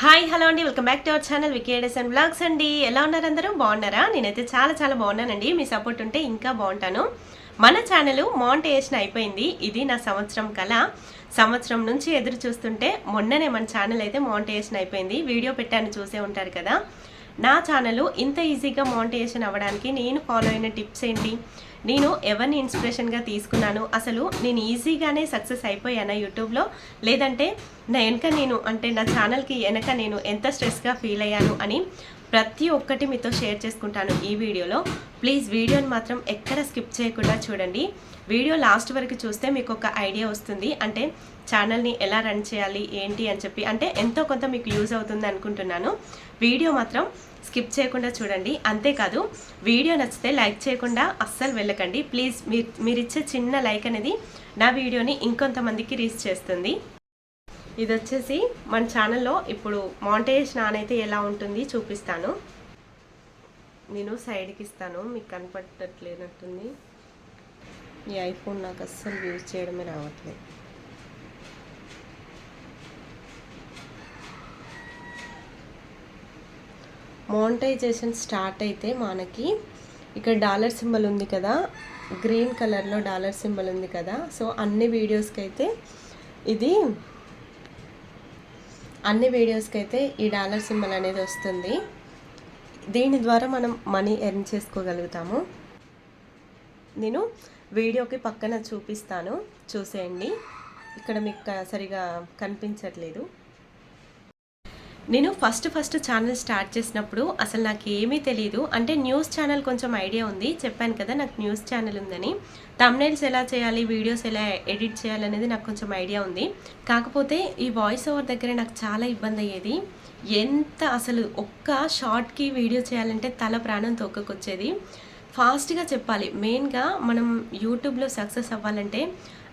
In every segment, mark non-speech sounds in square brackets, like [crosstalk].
Hi hello అండి. Welcome back to our channel వికేడెస్ and blogs అండి. ఎలా ఉన్నారు అందరూ? బాగున్నారా? నేనైతే చాలా చాలా బాగున్నానండి. మీ సపోర్ట్ ఉంటే ఇంకా బాగుంటాను. మన ఛానల్ మాంటేషన్ అయిపోయింది. ఇది నా సంవత్సరం కల సంవత్సరం నుంచి ఎదురు చూస్తుంటే మొన్ననే మన ఛానల్ అయితే మాంటేషన్ అయిపోయింది. వీడియో పెట్టాను చూసే ఉంటారు కదా. నా ఛానల్ ఇంత ఈజీగా మాంటేషన్ అవ్వడానికి నేను ఫాలో అయిన టిప్స్ ఏంటి? నేను ఎవరిని ఇన్స్పిరేషన్గా తీసుకున్నాను? అసలు నేను ఈజీగానే సక్సెస్ అయిపోయానా యూట్యూబ్లో? లేదంటే నా వెనక నేను అంటే నా ఛానల్కి వెనక నేను ఎంత స్ట్రెస్గా ఫీల్ అయ్యాను అని ప్రతి ఒక్కటి మీతో షేర్ చేసుకుంటాను ఈ వీడియోలో. ప్లీజ్ వీడియోని మాత్రం ఎక్కడ స్కిప్ చేయకుండా చూడండి. వీడియో లాస్ట్ వరకు చూస్తే మీకు ఒక ఐడియా వస్తుంది. అంటే ఛానల్ని ఎలా రన్ చేయాలి ఏంటి అని చెప్పి. అంటే ఎంతో కొంత మీకు యూజ్ అవుతుంది అనుకుంటున్నాను. వీడియో మాత్రం స్కిప్ చేయకుండా చూడండి. అంతేకాదు వీడియో నచ్చితే లైక్ చేయకుండా అస్సలు వెళ్ళకండి. ప్లీజ్ మీరు మీరిచ్చే చిన్న లైక్ అనేది నా వీడియోని ఇంకొంతమందికి రీచ్ చేస్తుంది. ఇది వచ్చేసి మన ఛానల్లో ఇప్పుడు మాంటేజ్ నానైతే ఎలా ఉంటుంది చూపిస్తాను. నేను సైడ్కి ఇస్తాను మీకు కనపడట్లేనట్టుంది. ఈ ఐఫోన్ నాకు అస్సలు యూజ్ చేయడమే రావట్లేదు. మోనిటైజేషన్ స్టార్ట్ అయితే మనకి ఇక్కడ డాలర్ సింబల్ ఉంది కదా గ్రీన్ కలర్లో డాలర్ సింబల్ ఉంది కదా. సో అన్ని వీడియోస్కి అయితే ఇది అన్ని వీడియోస్కి అయితే ఈ డాలర్ సింబల్ అనేది వస్తుంది. దీని ద్వారా మనం మనీ ఎర్న్ చేసుకోగలుగుతాము. నేను వీడియోకి పక్కన చూపిస్తాను. చూసేయండి. ఇక్కడ మీకు సరిగా కనిపించట్లేదు. నేను ఫస్ట్ ఫస్ట్ ఛానల్ స్టార్ట్ చేసినప్పుడు అసలు నాకు ఏమీ తెలియదు అంటే న్యూస్ ఛానల్ కొంచెం ఐడియా ఉంది. చెప్పాను కదా నాకు న్యూస్ ఛానల్ ఉందని. తమ్నైల్స్ ఎలా చేయాలి వీడియోస్ ఎలా ఎడిట్ చేయాలి అనేది నాకు కొంచెం ఐడియా ఉంది. కాకపోతే ఈ వాయిస్ ఓవర్ దగ్గర నాకు చాలా ఇబ్బంది అయ్యేది. ఎంత అసలు ఒక్క షార్ట్కి వీడియో చేయాలంటే తల ప్రాణం తొక్కకొచ్చేది ఫాస్ట్గా చెప్పాలి. మెయిన్గా మనం యూట్యూబ్లో సక్సెస్ అవ్వాలంటే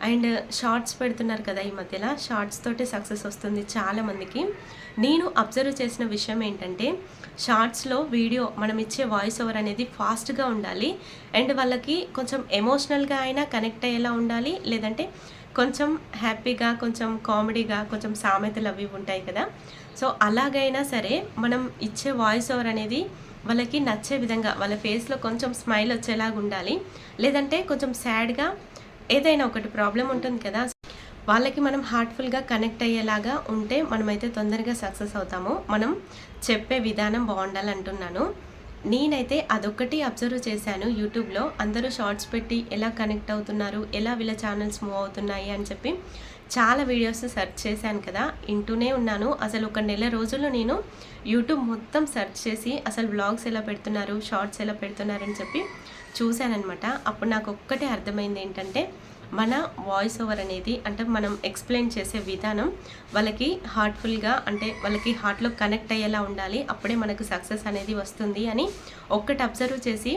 అండ్ షార్ట్స్ పెడుతున్నారు కదా ఈ మధ్యలో షార్ట్స్ తోటే సక్సెస్ వస్తుంది చాలామందికి నేను అబ్జర్వ్ చేసిన విషయం ఏంటంటే షార్ట్స్లో వీడియో మనం ఇచ్చే వాయిస్ ఓవర్ అనేది ఫాస్ట్గా ఉండాలి. అండ్ వాళ్ళకి కొంచెం ఎమోషనల్గా అయినా కనెక్ట్ అయ్యేలా ఉండాలి. లేదంటే కొంచెం హ్యాపీగా కొంచెం కామెడీగా కొంచెం సామెతలు అవి ఉంటాయి కదా. సో అలాగైనా సరే మనం ఇచ్చే వాయిస్ ఓవర్ అనేది వాళ్ళకి నచ్చే విధంగా వాళ్ళ ఫేస్లో కొంచెం స్మైల్ వచ్చేలాగా ఉండాలి. లేదంటే కొంచెం సాడ్గా ఏదైనా ఒకటి ప్రాబ్లం ఉంటుంది కదా. వాళ్ళకి మనం హార్ట్ఫుల్గా కనెక్ట్ అయ్యేలాగా ఉంటే మనమైతే తొందరగా సక్సెస్ అవుతాము. మనం చెప్పే విధానం బాగుండాలి అంటున్నాను. నేనైతే అదొక్కటి అబ్జర్వ్ చేశాను యూట్యూబ్లో అందరూ షార్ట్స్ పెట్టి ఎలా కనెక్ట్ అవుతున్నారు ఎలా వీళ్ళ ఛానల్స్ మూవ్ అవుతున్నాయి అని చెప్పి చాలా వీడియోస్ సెర్చ్ చేశాను కదా వింటూనే ఉన్నాను. అసలు ఒక నెల రోజులు నేను యూట్యూబ్ మొత్తం సెర్చ్ చేసి అసలు బ్లాగ్స్ ఎలా పెడుతున్నారు షార్ట్స్ ఎలా పెడుతున్నారు అని చెప్పి చూశానమాట అప్పుడు నాకు ఒక్కటే అర్థమైంది ఏంటంటే మన వాయిస్ ఓవర్ అనేది అంటే మనం ఎక్స్ప్లెయిన్ చేసే విధానం వాళ్ళకి హార్ట్ఫుల్గా అంటే వాళ్ళకి హార్ట్లో కనెక్ట్ అయ్యేలా ఉండాలి అప్పుడే మనకు సక్సెస్ అనేది వస్తుంది అని ఒక్కటి అబ్జర్వ్ చేసి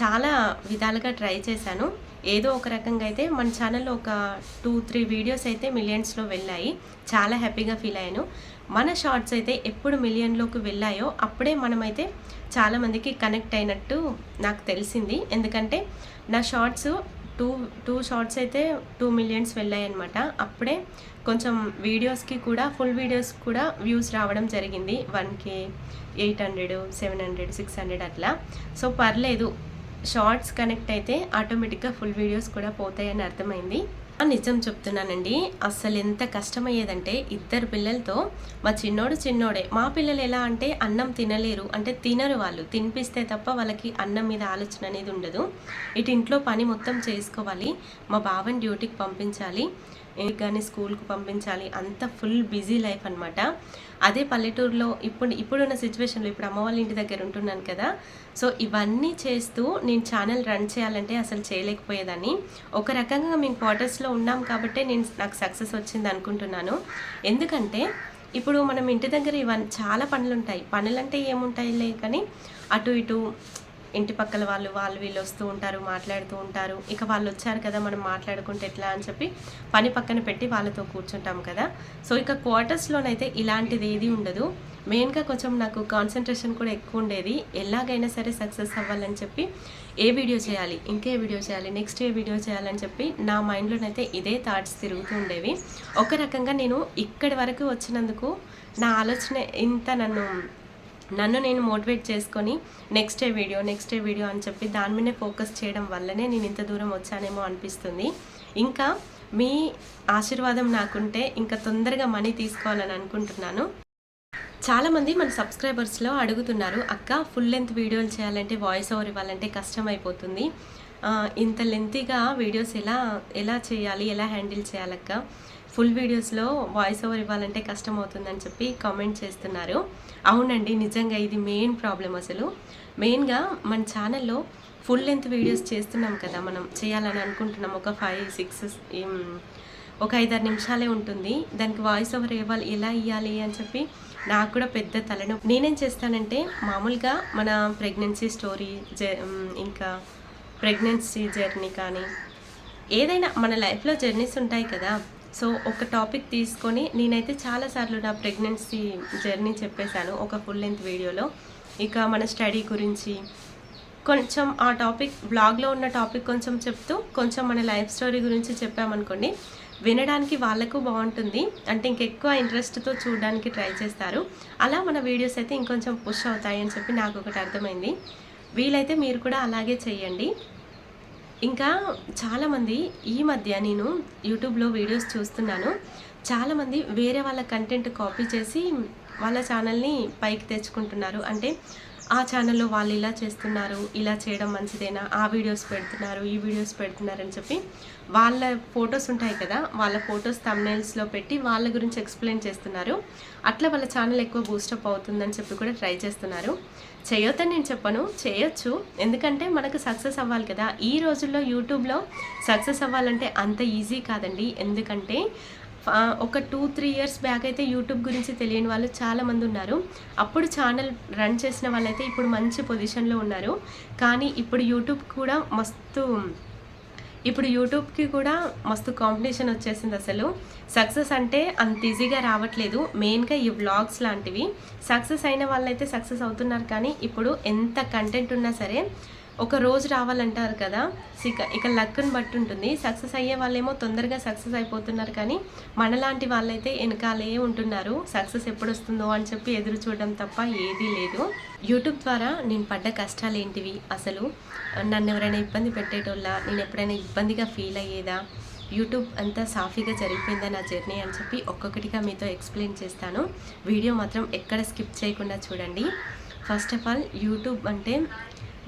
చాలా విధాలుగా ట్రై చేశాను. ఏదో ఒక రకంగా అయితే మన ఛానల్లో ఒక టూ త్రీ వీడియోస్ అయితే మిలియన్స్లో వెళ్ళాయి. చాలా హ్యాపీగా ఫీల్ అయ్యాను. మన షార్ట్స్ అయితే ఎప్పుడు మిలియన్లోకి వెళ్ళాయో అప్పుడే మనమైతే చాలామందికి కనెక్ట్ అయినట్టు నాకు తెలిసింది. ఎందుకంటే నా షార్ట్స్ టూ టూ షార్ట్స్ అయితే టూ మిలియన్స్ వెళ్ళాయి అనమాట అప్పుడే కొంచెం వీడియోస్కి కూడా ఫుల్ వీడియోస్ కూడా వ్యూస్ రావడం జరిగింది. One K eight hundred seven hundred six hundred అట్లా. సో పర్లేదు. షార్ట్స్ కనెక్ట్ అయితే ఆటోమేటిక్గా ఫుల్ వీడియోస్ కూడా పోతాయని అర్థమైంది. నిజం చెప్తున్నానండి. అస్సలు ఎంత కష్టమయ్యేదంటే ఇద్దరు పిల్లలతో మా చిన్నోడు చిన్నోడే. మా పిల్లలు ఎలా అంటే అన్నం తినలేరు. అంటే తినరు వాళ్ళు. తినిపిస్తే తప్ప వాళ్ళకి అన్నం మీద ఆలోచన అనేది ఉండదు. ఇటు ఇంట్లో పని మొత్తం చేసుకోవాలి. మా బావని డ్యూటీకి పంపించాలి. కానీ స్కూల్కి పంపించాలి. అంత ఫుల్ బిజీ లైఫ్ అనమాట అదే పల్లెటూరులో ఇప్పుడు ఇప్పుడున్న సిచ్యువేషన్లో ఇప్పుడు అమ్మ వాళ్ళ ఇంటి దగ్గర ఉంటున్నాను కదా. సో ఇవన్నీ చేస్తూ నేను ఛానల్ రన్ చేయాలంటే అసలు చేయలేకపోయేదాన్ని. ఒక రకంగా మేము క్వార్టర్స్లో ఉన్నాం కాబట్టే నేను నాకు సక్సెస్ వచ్చింది అనుకుంటున్నాను. ఎందుకంటే ఇప్పుడు మనం ఇంటి దగ్గర ఇవన్నీ చాలా పనులు ఉంటాయి పనులంటే ఏముంటాయిలే కానీ అటు ఇటు ఇంటి పక్కల వాళ్ళు వాళ్ళు వీళ్ళు వస్తూ ఉంటారు మాట్లాడుతూ ఉంటారు. ఇక వాళ్ళు వచ్చారు కదా మనం మాట్లాడుకుంటే ఎట్లా అని చెప్పి పని పక్కన పెట్టి వాళ్ళతో కూర్చుంటాం కదా. సో ఇక క్వార్టర్స్లోనైతే ఇలాంటిది ఏది ఉండదు. మెయిన్గా కొంచెం నాకు కాన్సన్ట్రేషన్ కూడా ఎక్కువ ఉండేది. ఎలాగైనా సరే సక్సెస్ అవ్వాలని చెప్పి ఏ వీడియో చేయాలి ఇంకే వీడియో చేయాలి నెక్స్ట్ ఏ వీడియో చేయాలని చెప్పి నా మైండ్లోనైతే ఇదే థాట్స్ తిరుగుతూ ఉండేవి. ఒక రకంగా నేను ఇక్కడి వరకు వచ్చినందుకు నా ఆలోచన ఇంత నన్ను నన్ను నేను మోటివేట్ చేసుకొని next day video next day video అని చెప్పి దాని మీదనే ఫోకస్ చేయడం వల్లనే నేను ఇంత దూరం వచ్చానేమో అనిపిస్తుంది. ఇంకా మీ ఆశీర్వాదం నాకుంటే ఇంకా తొందరగా మనీ తీసుకోవాలని అనుకుంటున్నాను. చాలామంది మన సబ్స్క్రైబర్స్లో అడుగుతున్నారు అక్క ఫుల్ లెంత్ వీడియోలు చేయాలంటే వాయిస్ ఓవర్ ఇవ్వాలంటే కష్టం అయిపోతుంది ఇంత లెంతీగా వీడియోస్ ఎలా ఎలా చేయాలి ఎలా హ్యాండిల్ చేయాలక్క? ఫుల్ వీడియోస్లో వాయిస్ ఓవర్ ఇవ్వాలంటే కష్టం అవుతుందని చెప్పి కామెంట్ చేస్తున్నారు. అవునండి నిజంగా ఇది మెయిన్ ప్రాబ్లం అసలు. మెయిన్గా మన ఛానల్లో ఫుల్ లెంత్ వీడియోస్ చేస్తున్నాం కదా మనం చేయాలని అనుకుంటున్నాం. ఒక ఫైవ్ సిక్స్ ఒక ఐదారు నిమిషాలే ఉంటుంది. దానికి వాయిస్ ఓవర్ ఇవ్వాలి ఎలా ఇవ్వాలి అని చెప్పి నాకు కూడా పెద్ద తలనొప్పి. నేనేం చేస్తానంటే మామూలుగా మన ప్రెగ్నెన్సీ స్టోరీ జ ఇంకా ప్రెగ్నెన్సీ జర్నీ కానీ ఏదైనా మన లైఫ్లో జర్నీస్ ఉంటాయి కదా సో ఒక టాపిక్ తీసుకొని నేనైతే చాలాసార్లు నా ప్రెగ్నెన్సీ జర్నీ చెప్పేశాను ఒక ఫుల్ లెంత్ వీడియోలో. ఇక మన స్టడీ గురించి కొంచెం ఆ టాపిక్ బ్లాగ్లో ఉన్న టాపిక్ కొంచెం చెప్తూ కొంచెం మన లైఫ్ స్టోరీ గురించి చెప్పామనుకోండి వినడానికి వాళ్ళకు బాగుంటుంది. అంటే ఇంకెక్కువ ఇంట్రెస్ట్తో చూడడానికి ట్రై చేస్తారు. అలా మన వీడియోస్ అయితే ఇంకొంచెం పుష్ అవుతాయి అని చెప్పి నాకు ఒకటి అర్థమైంది. వీలైతే మీరు కూడా అలాగే చేయండి ఇంకా చాలామంది ఈ మధ్య నేను యూట్యూబ్లో వీడియోస్ చూస్తున్నాను. చాలామంది వేరే వాళ్ళ కంటెంట్ కాపీ చేసి వాళ్ళ ఛానల్ని పైకి తెచ్చుకుంటున్నారు. అంటే ఆ ఛానల్లో వాళ్ళు ఇలా చేస్తున్నారు ఇలా చేయడం మంచిదేనా ఆ వీడియోస్ పెడుతున్నారు ఈ వీడియోస్ పెడుతున్నారని చెప్పి వాళ్ళ ఫొటోస్ ఉంటాయి కదా వాళ్ళ ఫొటోస్ తమ్నైల్స్లో పెట్టి వాళ్ళ గురించి ఎక్స్ప్లెయిన్ చేస్తున్నారు. అట్లా వాళ్ళ ఛానల్ ఎక్కువ బూస్టప్ అవుతుందని చెప్పి కూడా ట్రై చేస్తున్నారు. చేయొద్దని నేను చెప్పను చేయొచ్చు. ఎందుకంటే మనకు సక్సెస్ అవ్వాలి కదా. ఈ రోజుల్లో యూట్యూబ్లో సక్సెస్ అవ్వాలంటే అంత ఈజీ కాదండి. ఎందుకంటే ఒక టూ త్రీ ఇయర్స్ బ్యాక్ అయితే యూట్యూబ్ గురించి తెలియని వాళ్ళు చాలామంది ఉన్నారు. అప్పుడు ఛానల్ రన్ చేసిన వాళ్ళైతే ఇప్పుడు మంచి పొజిషన్లో ఉన్నారు. కానీ ఇప్పుడు యూట్యూబ్ కూడా మస్తు ఇప్పుడు యూట్యూబ్కి కూడా మస్తు కాంపిటీషన్ వచ్చేసింది అసలు. సక్సెస్ అంటే అంత ఈజీగా రావట్లేదు. మెయిన్గా ఈ వ్లాగ్స్ లాంటివి. సక్సెస్ అయిన వాళ్ళైతే సక్సెస్ అవుతున్నారు కానీ ఇప్పుడు ఎంత కంటెంట్ ఉన్నా సరే ఒక రోజు రావాలంటారు కదా ఇక ఇక లక్ని బట్టి ఉంటుంది. సక్సెస్ అయ్యే వాళ్ళేమో తొందరగా సక్సెస్ అయిపోతున్నారు కానీ మనలాంటి వాళ్ళైతే వెనకాలే ఉంటున్నారు. సక్సెస్ ఎప్పుడు వస్తుందో అని చెప్పి ఎదురు చూడడం తప్ప ఏదీ లేదు. యూట్యూబ్ ద్వారా నేను పడ్డ కష్టాలు ఏంటివి అసలు నన్ను ఎవరైనా ఇబ్బంది పెట్టేటోళ్ళ? నేను ఎప్పుడైనా ఇబ్బందిగా ఫీల్ అయ్యేదా? యూట్యూబ్ అంతా సాఫీగా జరిగిపోయిందా నా జర్నీ అని చెప్పి ఒక్కొక్కటిగా మీతో ఎక్స్ప్లెయిన్ చేస్తాను. వీడియో మాత్రం ఎక్కడ స్కిప్ చేయకుండా చూడండి. ఫస్ట్ ఆఫ్ ఆల్ యూట్యూబ్ అంటే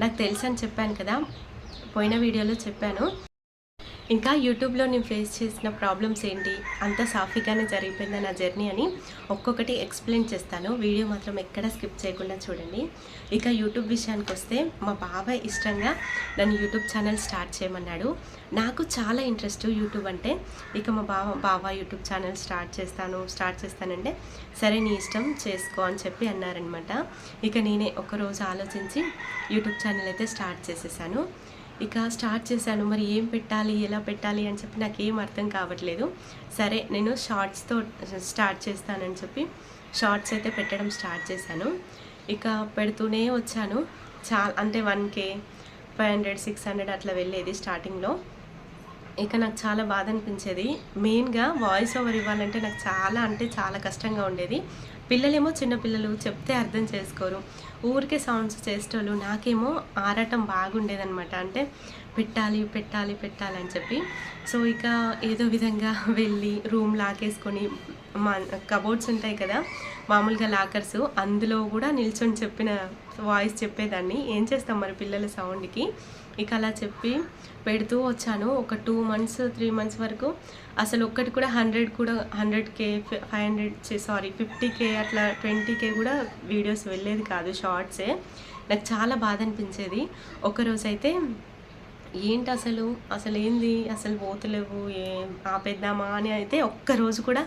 నాకు తెలుసు అని చెప్పాను కదా పోయిన వీడియోలో చెప్పాను. ఇంకా యూట్యూబ్లో నేను ఫేస్ చేసిన ప్రాబ్లమ్స్ ఏంటి? అంత సాఫీగానే జరిగిపోయిందా నా జర్నీ అని ఒక్కొక్కటి ఎక్స్ప్లెయిన్ చేస్తాను. వీడియో మాత్రం ఎక్కడ స్కిప్ చేయకుండా చూడండి. ఇక యూట్యూబ్ విషయానికి వస్తే మా బాబాయ్ ఇష్టంగా నన్ను యూట్యూబ్ ఛానల్ స్టార్ట్ చేయమన్నాడు. నాకు చాలా ఇంట్రెస్ట్ యూట్యూబ్ అంటే. ఇక మా బావ బావ యూట్యూబ్ ఛానల్ స్టార్ట్ చేస్తాను స్టార్ట్ చేస్తానంటే సరే నీ ఇష్టం చేసుకో అని చెప్పి అన్నారనమాట ఇక నేనే ఒకరోజు ఆలోచించి యూట్యూబ్ ఛానల్ అయితే స్టార్ట్ చేసేసాను. ఇక స్టార్ట్ చేశాను. మరి ఏం పెట్టాలి ఎలా పెట్టాలి అని చెప్పి నాకు అర్థం కావట్లేదు. సరే నేను షార్ట్స్తో స్టార్ట్ చేస్తానని చెప్పి షార్ట్స్ అయితే పెట్టడం స్టార్ట్ చేశాను. ఇక పెడుతూనే వచ్చాను. చాలా అంటే one K five hundred six hundred అట్లా వెళ్ళేది స్టార్టింగ్లో ఇక నాకు చాలా బాధ అనిపించేది. మెయిన్గా వాయిస్ ఓవర్ ఇవ్వాలంటే నాకు చాలా అంటే చాలా కష్టంగా ఉండేది. పిల్లలేమో చిన్నపిల్లలు చెప్తే అర్థం చేసుకోరు. ఊరికే సౌండ్స్ చేసేటోళ్ళు. నాకేమో ఆరాటం బాగుండేదనమాట అంటే పెట్టాలి పెట్టాలి పెట్టాలి అని చెప్పి. సో ఇక ఏదో విధంగా [laughs] వెళ్ళి రూమ్ లాకేసుకొని మా కబోర్డ్స్ ఉంటాయి కదా మామూలుగా లాకర్స్ అందులో కూడా నిల్చొని చెప్పిన వాయిస్ చెప్పేదాన్ని. ఏం చేస్తాం మరి పిల్లల సౌండ్కి ఇక అలా చెప్పి పెడుతూ వచ్చాను. ఒక టూ మంత్స్ త్రీ మంత్స్ వరకు అసలు ఒక్కటి కూడా హండ్రెడ్ కూడా hundred K five hundred sorry fifty K అట్లా ట్వంటీ కే కూడా వీడియోస్ వెళ్ళేది కాదు షార్ట్సే. నాకు చాలా బాధ అనిపించేది. ఒకరోజు అయితే ఏంటి అసలు అసలు ఏంది అసలు పోతలేవు ఏం ఆపేద్దామా అని అయితే ఒక్క రోజు కూడా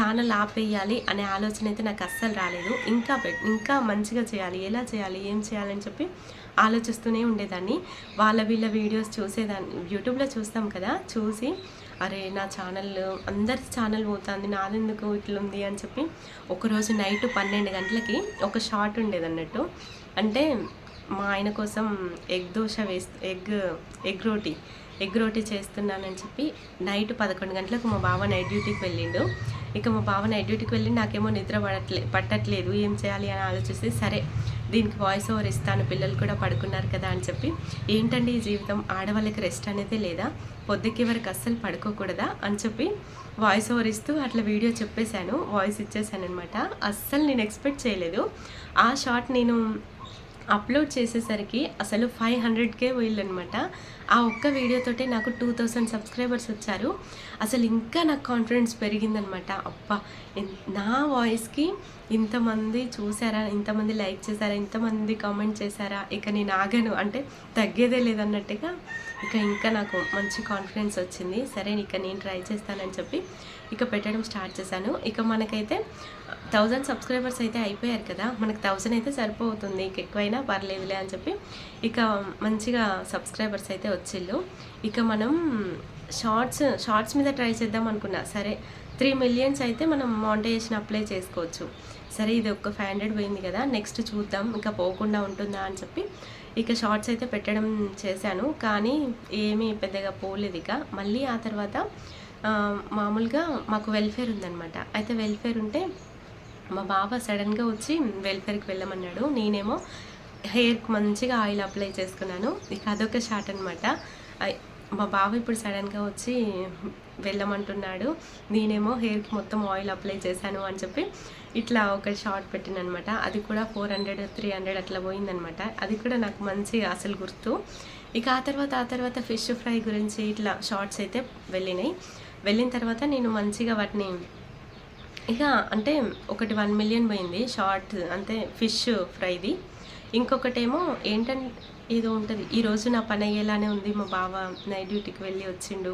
ఛానల్ ఆపేయాలి అనే ఆలోచన అయితే నాకు అస్సలు రాలేదు. ఇంకా పె- ఇంకా మంచిగా చేయాలి ఎలా చేయాలి ఏం చేయాలని చెప్పి ఆలోచిస్తూనే ఉండేదాన్ని. వాళ్ళ వీళ్ళ వీడియోస్ చూసేదాన్ని యూట్యూబ్లో చూస్తాం కదా చూసి అరే నా ఛానల్ అందరి ఛానల్ పోతుంది నాదెందుకు ఇట్లుంది అని చెప్పి ఒకరోజు నైట్ పన్నెండు గంటలకి ఒక షార్ట్ ఉండేది అన్నట్టు. అంటే మా ఆయన కోసం ఎగ్ దోశ వేస్తు ఎగ్ ఎగ్ రోటీ ఎగ్ రోటీ చేస్తున్నానని చెప్పి నైట్ పదకొండు గంటలకు మా బావ నైట్ డ్యూటీకి వెళ్ళిండు. ఇక మా బావ నైట్ డ్యూటీకి వెళ్ళి నాకేమో నిద్ర పడట్లే పట్టట్లేదు ఏం చేయాలి అని ఆలోచిస్తే సరే దీనికి వాయిస్ ఓవర్ ఇస్తాను పిల్లలు కూడా పడుకున్నారు కదా అని చెప్పి. ఏంటండి ఈ జీవితం? ఆడవాళ్ళకి రెస్ట్ అనేది లేదా? పొద్దుకి వరకు అస్సలు పడుకోకూడదా అని చెప్పి వాయిస్ ఓవర్ ఇస్తూ అట్లా వీడియో చెప్పేశాను వాయిస్ ఇచ్చేసాను అనమాట అస్సలు నేను ఎక్స్పెక్ట్ చేయలేదు. ఆ షార్ట్ నేను అప్లోడ్ చేసేసరికి అసలు ఫైవ్ హండ్రెడ్కే పోయిందనమాట ఆ ఒక్క వీడియోతోటే నాకు టూ థౌసండ్ సబ్స్క్రైబర్స్ వచ్చారు. అసలు ఇంకా నాకు కాన్ఫిడెన్స్ పెరిగిందనమాట అబ్బా నా వాయిస్కి ఇంతమంది చూసారా ఇంతమంది లైక్ చేశారా ఇంతమంది కామెంట్ చేశారా ఇక నేను ఆగను. అంటే తగ్గేదే లేదన్నట్టుగా ఇక ఇంకా నాకు మంచి కాన్ఫిడెన్స్ వచ్చింది. సరే ఇక నేను ట్రై చేస్తానని చెప్పి ఇక పెట్టడం స్టార్ట్ చేశాను. ఇక మనకైతే థౌజండ్ సబ్స్క్రైబర్స్ అయితే అయిపోయారు కదా. మనకు థౌజండ్ అయితే సరిపోతుంది. ఇక ఎక్కువైనా పర్లేదులే అని చెప్పి ఇక మంచిగా సబ్స్క్రైబర్స్ అయితే వచ్చిళ్ళు. ఇక మనం షార్ట్స్ షార్ట్స్ మీద ట్రై చేద్దాం అనుకున్నా. సరే త్రీ మిలియన్స్ అయితే మనం మానిటైజేషన్ అప్లై చేసుకోవచ్చు. సరే ఇది ఒక ఫైవ్ హండ్రెడ్ పోయింది కదా. నెక్స్ట్ చూద్దాం. ఇంకా పోకుండా ఉంటుందా అని చెప్పి ఇక షార్ట్స్ అయితే పెట్టడం చేశాను. కానీ ఏమీ పెద్దగా పోలేదు ఇక. మళ్ళీ ఆ తర్వాత మామూలుగా మాకు వెల్ఫేర్ ఉందన్నమాట. అయితే వెల్ఫేర్ ఉంటే మా బావ సడన్గా వచ్చి వెల్ఫేర్కి వెళ్ళమన్నాడు. నేనేమో హెయిర్కి మంచిగా ఆయిల్ అప్లై చేసుకున్నాను. ఇక అదొక షార్ట్ అనమాట మా బావ ఇప్పుడు సడన్గా వచ్చి వెళ్ళమంటున్నాడు. నేనేమో హెయిర్కి మొత్తం ఆయిల్ అప్లై చేశాను అని చెప్పి ఇట్లా ఒక షార్ట్ పెట్టిన అనమాట అది కూడా ఫోర్ హండ్రెడ్ త్రీ హండ్రెడ్ అట్లా పోయిందనమాట అది కూడా నాకు మంచి అసలు గుర్తు. ఇక ఆ తర్వాత ఆ తర్వాత ఫిష్ ఫ్రై గురించి ఇట్లా షార్ట్స్ అయితే వెళ్ళినాయి. వెళ్ళిన తర్వాత నేను మంచిగా వాటిని ఇక అంటే ఒకటి వన్ మిలియన్ పోయింది షార్ట్ అంటే ఫిష్ ఫ్రైది. ఇంకొకటేమో ఏంటంటే ఏదో ఉంటుంది ఈరోజు నా పని అయ్యేలానే ఉంది మా బావ నైట్ డ్యూటీకి వెళ్ళి వచ్చిండు.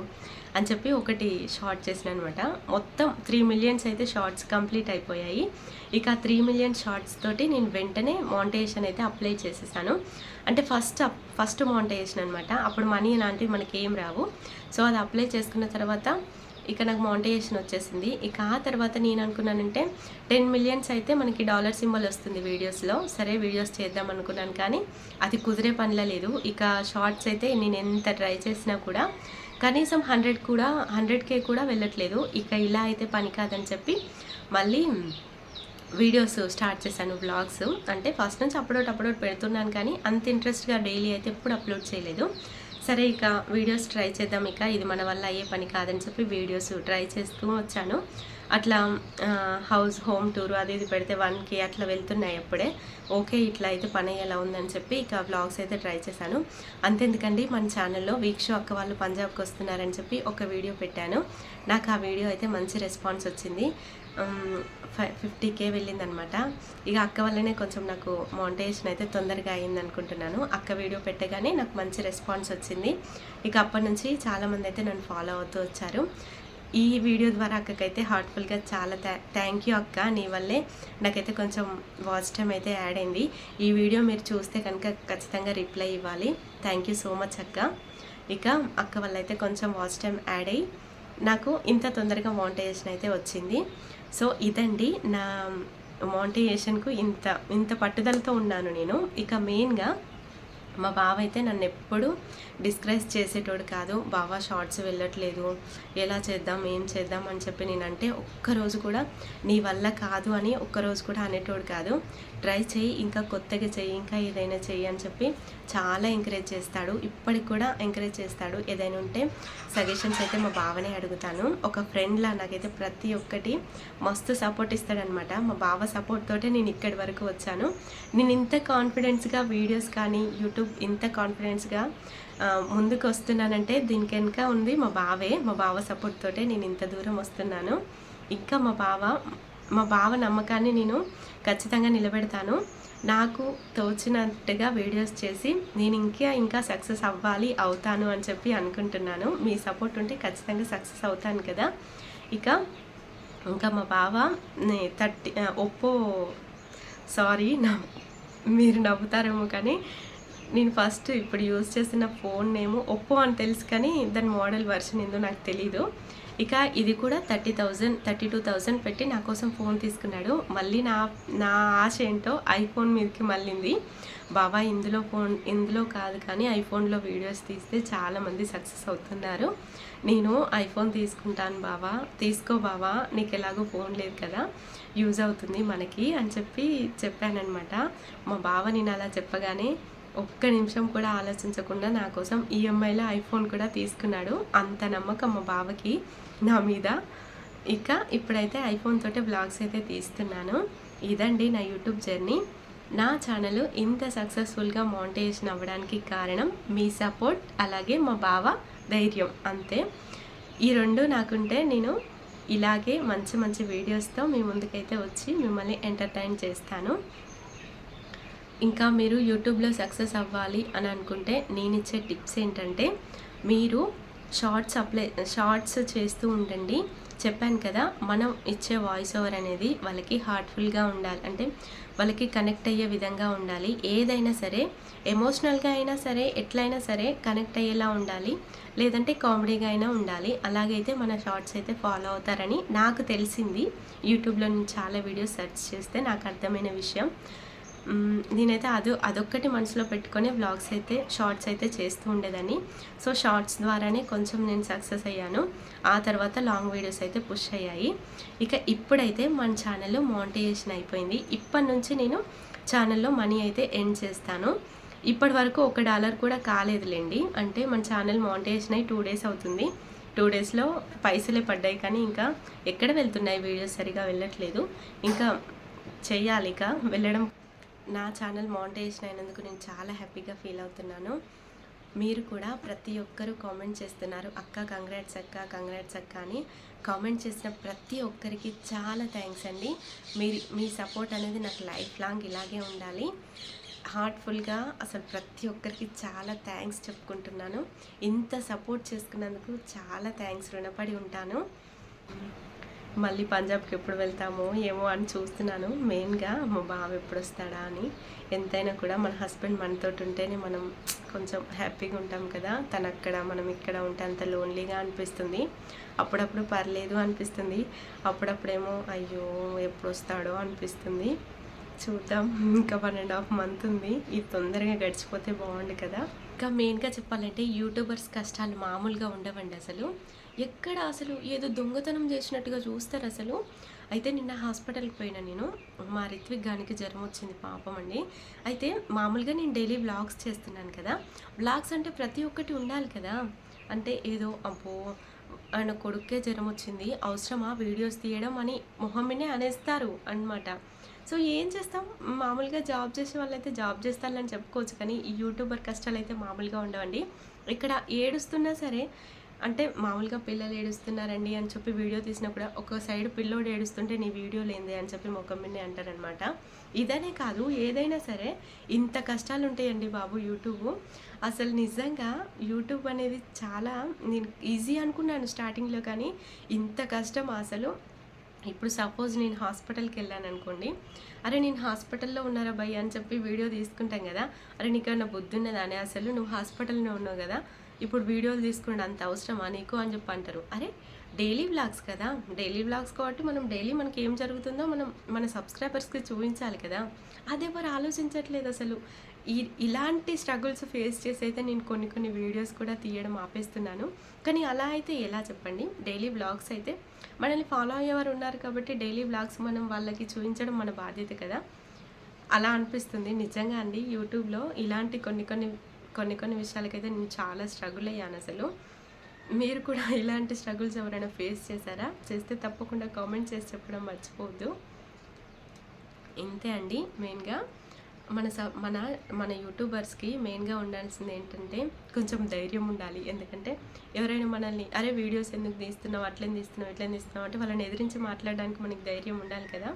అని చెప్పి ఒకటి షార్ట్ చేసిన అనమాట మొత్తం త్రీ మిలియన్స్ అయితే షార్ట్స్ కంప్లీట్ అయిపోయాయి. ఇక త్రీ మిలియన్ షార్ట్స్ తోటి నేను వెంటనే మాంటేషన్ అయితే అప్లై చేసేసాను. అంటే ఫస్ట్ ఫస్ట్ మాంటేషన్ అనమాట. అప్పుడు మనీ లాంటివి మనకి ఏం రావు. సో అది అప్లై చేసుకున్న తర్వాత ఇక నాకు మౌంటేషన్ వచ్చేసింది. ఇక ఆ తర్వాత నేను అనుకున్నానంటే టెన్ మిలియన్స్ అయితే మనకి డాలర్ సింబల్ వస్తుంది వీడియోస్లో సరే వీడియోస్ చేద్దాం అనుకున్నాను కానీ అది కుదిరే పనిలా లేదు. ఇక షార్ట్స్ అయితే నేను ఎంత ట్రై చేసినా కూడా కనీసం హండ్రెడ్ కూడా హండ్రెడ్ కే కూడా వెళ్ళట్లేదు. ఇక ఇలా అయితే పని కాదని చెప్పి మళ్ళీ వీడియోస్ స్టార్ట్ చేశాను వ్లాగ్స్. అంటే ఫస్ట్ నుంచి అప్లోడ్ అప్లోడ్ పెడుతున్నాను కానీ అంత ఇంట్రెస్ట్గా డైలీ అయితే ఎప్పుడు అప్లోడ్ చేయలేదు. సరే ఇక వీడియోస్ ట్రై చేద్దాం. ఇక ఇది మన వల్ల అయ్యే పని కాదని చెప్పి వీడియోస్ ట్రై చేస్తూ వచ్చాను. అట్లా హౌస్ హోమ్ టూర్ అది ఇది పెడితే వన్కి అట్లా వెళ్తున్నాయి అప్పుడే. ఓకే ఇట్లా అయితే పని అయ్యేలా ఉందని చెప్పి ఇక వ్లాగ్స్ అయితే ట్రై చేశాను. అంతెందుకండి మన ఛానల్లో వీక్షో అక్క వాళ్ళు పంజాబ్కి వస్తున్నారని చెప్పి ఒక వీడియో పెట్టాను. నాకు ఆ వీడియో అయితే మంచి రెస్పాన్స్ వచ్చింది. ఫైవ్ ఫిఫ్టీ కే వెళ్ళిందనమాట. ఇక అక్క వల్లనే కొంచెం నాకు మౌంటేషన్ అయితే తొందరగా అయింది అనుకుంటున్నాను అక్క వీడియో పెట్టగానే నాకు మంచి రెస్పాన్స్ వచ్చింది. ఇక అప్పటి నుంచి చాలామంది అయితే నన్ను ఫాలో అవుతూ వచ్చారు. ఈ వీడియో ద్వారా అక్కకైతే హార్ట్ఫుల్గా చాలా థ్యాంక్ యూ అక్క. నీ వల్లే నాకైతే కొంచెం వాచ్ టైం అయితే యాడ్ అయింది. ఈ వీడియో మీరు చూస్తే కనుక ఖచ్చితంగా రిప్లై ఇవ్వాలి. థ్యాంక్ యూ సో మచ్ అక్క. ఇక అక్క వల్ల అయితే కొంచెం వాచ్ టైం యాడ్ అయ్యి నాకు ఇంత తొందరగా మౌంటేషన్ అయితే వచ్చింది. సో ఇదండి నా మౌంటేషన్కు ఇంత ఇంత పట్టుదలతో ఉన్నాను నేను. ఇక మెయిన్గా మా బావ అయితే నన్ను ఎప్పుడు డిస్కరేజ్ చేసేటోడు కాదు. బావ షార్ట్స్ వెళ్ళట్లేదు. ఎలా చేద్దాం? ఏం చేద్దాం? అని చెప్పి నేనంటే ఒక్కరోజు కూడా నీ వల్ల కాదు అని ఒక్కరోజు కూడా అనేటోడు కాదు. ట్రై చేయి ఇంకా కొత్తగా చెయ్యి ఇంకా ఏదైనా చెయ్యి అని చెప్పి చాలా ఎంకరేజ్ చేస్తాడు. ఇప్పటికి కూడా ఎంకరేజ్ చేస్తాడు. ఏదైనా ఉంటే సజెషన్స్ అయితే మా బావనే అడుగుతాను. ఒక ఫ్రెండ్లా నాకైతే ప్రతి ఒక్కటి మస్తు సపోర్ట్ ఇస్తాడనమాట. మా బావ సపోర్ట్ తోటే నేను ఇక్కడి వరకు వచ్చాను. నేను ఇంత కాన్ఫిడెన్స్గా వీడియోస్ కానీ యూట్యూబ్ ఇంత కాన్ఫిడెన్స్గా ముందుకు వస్తున్నానంటే దీనికి వెనుక ఉంది మా బావే. మా బావ సపోర్ట్ తోటే నేను ఇంత దూరం వస్తున్నాను. ఇంకా మా బావ మా బావ నమ్మకాన్ని నేను ఖచ్చితంగా నిలబెడతాను. నాకు తోచినట్టుగా వీడియోస్ చేసి నేను ఇంకా ఇంకా సక్సెస్ అవ్వాలి అవుతాను అని చెప్పి అనుకుంటున్నాను. మీ సపోర్ట్ ఉంటే ఖచ్చితంగా సక్సెస్ అవుతాను కదా. ఇక ఇంకా మా బావ థర్టీ ఒప్పో సారీ నా మీరు నవ్వుతారేమో కానీ నేను ఫస్ట్ ఇప్పుడు యూజ్ చేసిన ఫోన్ నేమ్ ఒప్పో అని తెలుసు కానీ దాని మోడల్ వర్షన్ ఏందో నాకు తెలీదు. ఇక ఇది కూడా thirty thousand thirty two thousand పెట్టి నా కోసం ఫోన్ తీసుకున్నాడు. మళ్ళీ నా నా ఆశ ఏంటో ఐఫోన్ మీదకి మళ్ళీంది. బాబా ఇందులో ఫోన్ ఇందులో కాదు కానీ ఐఫోన్లో వీడియోస్ తీస్తే చాలామంది సక్సెస్ అవుతున్నారు. నేను ఐఫోన్ తీసుకుంటాను బావా తీసుకో బావా నీకు ఎలాగో ఫోన్ లేదు కదా యూజ్ అవుతుంది మనకి అని చెప్పి చెప్పానమాట మా బావ నేను అలా చెప్పగానే ఒక్క నిమిషం కూడా ఆలోచించకుండా నా కోసం ఈఎంఐలో ఐఫోన్ కూడా తీసుకున్నాడు. అంత నమ్మకం మా బావకి నా మీద. ఇక ఇప్పుడైతే ఐఫోన్ తోటే బ్లాగ్స్ అయితే తీస్తున్నాను. ఇదండి నా యూట్యూబ్ జర్నీ నా ఛానల్ ఇంత సక్సెస్ఫుల్గా మౌంటేషన్ అవ్వడానికి కారణం మీ సపోర్ట్ అలాగే మా బావ ధైర్యం. అంతే. ఈ రెండు నాకుంటే నేను ఇలాగే మంచి మంచి వీడియోస్తో మీ ముందుకైతే వచ్చి మిమ్మల్ని ఎంటర్టైన్ చేస్తాను. ఇంకా మీరు యూట్యూబ్లో సక్సెస్ అవ్వాలి అని అనుకుంటే నేను ఇచ్చే టిప్స్ ఏంటంటే మీరు షార్ట్స్ అప్లై షార్ట్స్ చేస్తూ ఉండండి. చెప్పాను కదా మనం ఇచ్చే వాయిస్ ఓవర్ అనేది వాళ్ళకి హార్ట్ఫుల్గా ఉండాలి. అంటే వాళ్ళకి కనెక్ట్ అయ్యే విధంగా ఉండాలి. ఏదైనా సరే ఎమోషనల్గా అయినా సరే ఎట్లయినా సరే కనెక్ట్ అయ్యేలా ఉండాలి. లేదంటే కామెడీగా అయినా ఉండాలి. అలాగైతే మన షార్ట్స్ అయితే ఫాలో అవుతారని నాకు తెలిసింది. యూట్యూబ్లో నేను చాలా వీడియోస్ సెర్చ్ చేస్తే నాకు అర్థమైన విషయం. నేనైతే అది అదొక్కటి మనసులో పెట్టుకొని వ్లాగ్స్ అయితే షార్ట్స్ అయితే చేస్తూ ఉండేదాన్ని. సో షార్ట్స్ ద్వారానే కొంచెం నేను సక్సెస్ అయ్యాను. ఆ తర్వాత లాంగ్ వీడియోస్ అయితే పుష్ అయ్యాయి. ఇక ఇప్పుడైతే మన ఛానల్లో మోనిటైజేషన్ అయిపోయింది. ఇప్పటి నుంచి నేను ఛానల్లో మనీ అయితే ఎండ్ చేస్తాను. ఇప్పటి వరకు ఒక డాలర్ కూడా కాలేదులేండి. అంటే మన ఛానల్ మోనిటైజేషన్ అయ్యి టూ డేస్ అవుతుంది. టూ డేస్లో పైసలే పడ్డాయి కానీ ఇంకా ఎక్కడ వెళ్తున్నాయి వీడియోస్ సరిగా వెళ్ళట్లేదు. ఇంకా చెయ్యాలి ఇక. వెళ్ళడం నా ఛానల్ మానిటైజేషన్ అయినందుకు నేను చాలా హ్యాపీగా ఫీల్ అవుతున్నాను. మీరు కూడా ప్రతి ఒక్కరూ కామెంట్ చేస్తున్నారు. అక్క కంగ్రాట్స్ అక్క కంగ్రాట్స్ అక్క అని కామెంట్ చేసిన ప్రతి ఒక్కరికి చాలా థ్యాంక్స్ అండి. మీరు మీ సపోర్ట్ అనేది నాకు లైఫ్ లాంగ్ ఇలాగే ఉండాలి. హార్ట్ఫుల్గా అసలు ప్రతి ఒక్కరికి చాలా థ్యాంక్స్ చెప్పుకుంటున్నాను. ఇంత సపోర్ట్ చేసుకున్నందుకు చాలా థ్యాంక్స్ రుణపడి ఉంటాను. మళ్ళీ పంజాబ్కి ఎప్పుడు వెళ్తామో ఏమో అని చూస్తున్నాను. మెయిన్గా మా బావ ఎప్పుడు వస్తాడా అని. ఎంతైనా కూడా మన హస్బెండ్ మనతోటి ఉంటేనే మనం కొంచెం హ్యాపీగా ఉంటాం కదా. తను అక్కడ మనం ఇక్కడ ఉంటే అంత లోన్లీగా అనిపిస్తుంది. అప్పుడప్పుడు పర్లేదు అనిపిస్తుంది. అప్పుడప్పుడేమో అయ్యో ఎప్పుడు వస్తాడో అనిపిస్తుంది. చూద్దాం. ఇంకా వన్ అండ్ హాఫ్ మంత్ ఉంది. ఇది తొందరగా గడిచిపోతే బాగుండు కదా. ఇంకా మెయిన్గా చెప్పాలంటే యూట్యూబర్స్ కష్టాలు మామూలుగా ఉండవండి అసలు. ఎక్కడ అసలు ఏదో దొంగతనం చేసినట్టుగా చూస్తారు అసలు. అయితే నిన్న హాస్పిటల్కి పోయినా నేను. మా రిత్విక్ గానికి జ్వరం వచ్చింది పాపం అండి. అయితే మామూలుగా నేను డైలీ బ్లాగ్స్ చేస్తున్నాను కదా. బ్లాగ్స్ అంటే ప్రతి ఒక్కటి ఉండాలి కదా. అంటే ఏదో అబ్బో ఆయన కొడుకే జ్వరం వచ్చింది అవసరమా వీడియోస్ తీయడం అని మొహమ్మినే అనేస్తారు అన్నమాట. సో ఏం చేస్తాం? మామూలుగా జాబ్ చేసే వాళ్ళైతే జాబ్ చేస్తానని చెప్పుకోవచ్చు కానీ ఈ యూట్యూబర్ కష్టాలు అయితే మామూలుగా ఉండవండి. ఇక్కడ ఏడుస్తున్నా సరే అంటే మామూలుగా పిల్లలు ఏడుస్తున్నారండి అని చెప్పి వీడియో తీసినప్పుడు ఒక సైడ్ పిల్లోడు ఏడుస్తుంటే నీ వీడియో లేదే అని చెప్పి ముఖం మీద అంటారనమాట ఇదనే కాదు ఏదైనా సరే ఇంత కష్టాలు ఉంటాయండి బాబు యూట్యూబ్. అసలు నిజంగా యూట్యూబ్ అనేది చాలా నేను ఈజీ అనుకున్నాను స్టార్టింగ్లో కానీ ఇంత కష్టం అసలు. ఇప్పుడు సపోజ్ నేను హాస్పిటల్కి వెళ్ళాను అనుకోండి అరే నేను హాస్పిటల్లో ఉన్నారా భయ్య అని చెప్పి వీడియో తీసుకుంటాం కదా అరే నీకన్నా బుద్ధి ఉన్నదా అని అసలు నువ్వు హాస్పిటల్లో ఉన్నావు కదా ఇప్పుడు వీడియోలు తీసుకోండి అంత అవసరమా నీకు అని చెప్పి అంటారు. అరే డైలీ వ్లాగ్స్ కదా? డైలీ వ్లాగ్స్ కాబట్టి మనం డైలీ మనకి ఏం జరుగుతుందో మనం మన సబ్స్క్రైబర్స్కి చూపించాలి కదా? అది ఎవరు ఆలోచించట్లేదు అసలు. ఈ ఇలాంటి స్ట్రగుల్స్ ఫేస్ చేసి అయితే నేను కొన్ని కొన్ని వీడియోస్ కూడా తీయడం ఆపేస్తున్నాను. కానీ అలా అయితే ఎలా చెప్పండి? డైలీ వ్లాగ్స్ అయితే మనల్ని ఫాలో అయ్యేవారు ఉన్నారు కాబట్టి డైలీ వ్లాగ్స్ మనం వాళ్ళకి చూపించడం మన బాధ్యత కదా? అలా అనిపిస్తుంది. నిజంగా అండి యూట్యూబ్లో ఇలాంటి కొన్ని కొన్ని కొన్ని కొన్ని విషయాలకైతే నేను చాలా స్ట్రగుల్ అయ్యాను అసలు. మీరు కూడా [laughs] ఇలాంటి స్ట్రగుల్స్ ఎవరైనా ఫేస్ చేశారా? చేస్తే తప్పకుండా కామెంట్ చేసి చెప్పడం మర్చిపోవద్దు. ఇంతే అండి మెయిన్గా మన స మన మన యూట్యూబర్స్కి మెయిన్గా ఉండాల్సింది ఏంటంటే కొంచెం ధైర్యం ఉండాలి. ఎందుకంటే ఎవరైనా మనల్ని అరే వీడియోస్ ఎందుకు తీస్తున్నావు? అట్లేం తీస్తున్నావు? ఇట్లేం తీస్తున్నావు? అంటే వాళ్ళని ఎదిరించి మాట్లాడడానికి మనకి ధైర్యం ఉండాలి కదా.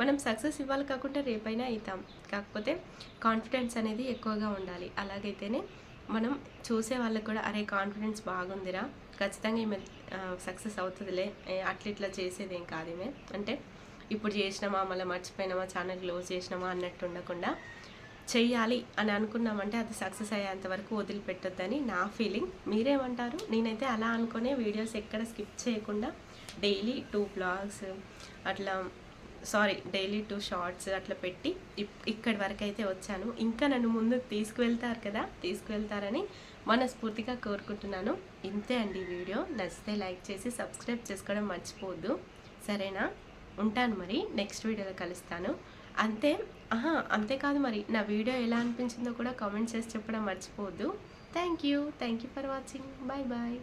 మనం సక్సెస్ ఇవ్వాలి కాకుండా రేపైనా అవుతాం కాకపోతే కాన్ఫిడెన్స్ అనేది ఎక్కువగా ఉండాలి. అలాగైతేనే మనం చూసే వాళ్ళకి కూడా అరే కాన్ఫిడెన్స్ బాగుందిరా. ఖచ్చితంగా ఈమె సక్సెస్ అవుతుందిలే. అట్లా ఇట్లా చేసేది ఏం కాదు ఈమె అంటే ఇప్పుడు చేసినామా మళ్ళీ మర్చిపోయినామా ఛానల్ క్లోజ్ చేసినామా అన్నట్టు ఉండకుండా చెయ్యాలి అని అనుకున్నామంటే అది సక్సెస్ అయ్యేంత వరకు వదిలిపెట్టొద్దని నా ఫీలింగ్ మీరేమంటారు? నేనైతే అలా అనుకునే వీడియోస్ ఎక్కడ స్కిప్ చేయకుండా డైలీ టూ బ్లాగ్స్ అట్లా సారీ డైలీ టూ షార్ట్స్ అట్లా పెట్టి ఇక్కడి వరకు అయితే వచ్చాను. ఇంకా నన్ను ముందుకు తీసుకువెళ్తారు కదా తీసుకువెళ్తారని మనస్ఫూర్తిగా కోరుకుంటున్నాను. ఇంతే అండి వీడియో. నచ్చితే లైక్ చేసి సబ్స్క్రైబ్ చేసుకోవడం మర్చిపోవద్దు. సరేనా? ఉంటాను మరి. నెక్స్ట్ వీడియోలో కలుస్తాను. అంతే ఆహా అంతేకాదు మరి. నా వీడియో ఎలా అనిపించిందో కూడా కామెంట్ చేసి చెప్పడం మర్చిపోవద్దు. Thank you thank you for watching bye bye